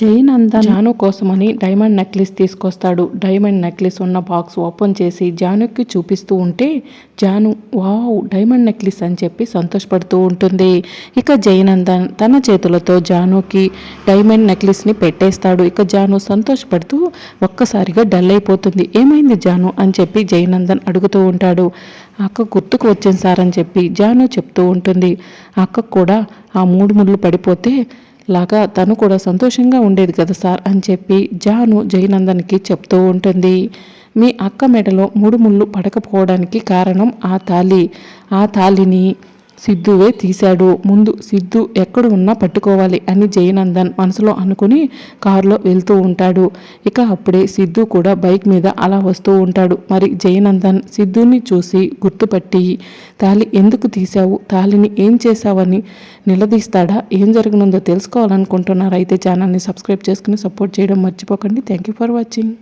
జయనందన్ జాను కోసమని diamond necklace తీసుకొస్తాడు. Diamond necklace ఉన్న బాక్స్ ఓపెన్ చేసి జానుకి చూపిస్తూ ఉంటే జాను వావ్ డైమండ్ నెక్లెస్ అని చెప్పి సంతోషపడుతూ ఉంటుంది. ఇక జయనందన్ తన చేతులతో జానుకి డైమండ్ నెక్లెస్ని పెట్టేస్తాడు. ఇక జాను సంతోషపడుతూ ఒక్కసారిగా డల్ అయిపోతుంది. ఏమైంది జాను? అని చెప్పి జైనందన్ అడుగుతూ ఉంటాడు. అక్క గుర్తుకు వచ్చింది సార్ అని చెప్పి జాను చెప్తూ ఉంటుంది. అక్కకు కూడా ఆ మూడు ముళ్ళు పడిపోతే లాగా తను కూడా సంతోషంగా ఉండేది కదా సార్ అని చెప్పి జాను జయనందన్కి చెప్తూ ఉంటుంది. మీ అక్క మెడలో మూడు ముళ్ళు పడకపోవడానికి కారణం ఆ తాళి ఆ తాళిని సిద్ధువే తీశాడు. ముందు సిద్ధు ఎక్కడ ఉన్నా పట్టుకోవాలి అని జయనందన్ మనసులో అనుకుని కారులో వెళ్తూ ఉంటాడు. ఇక అప్పుడే సిద్ధు కూడా బైక్ మీద అలా వస్తూ ఉంటాడు. మరి జయనందన్ సిద్ధుని చూసి గుర్తుపట్టి తాళి ఎందుకు తీశావు? తాళిని ఏం చేశావని నిలదీస్తాడా? ఏం జరగనుందో తెలుసుకోవాలనుకుంటున్నారు? అయితే ఛానల్ని సబ్స్క్రైబ్ చేసుకుని సపోర్ట్ చేయడం మర్చిపోకండి. Thank you for watching.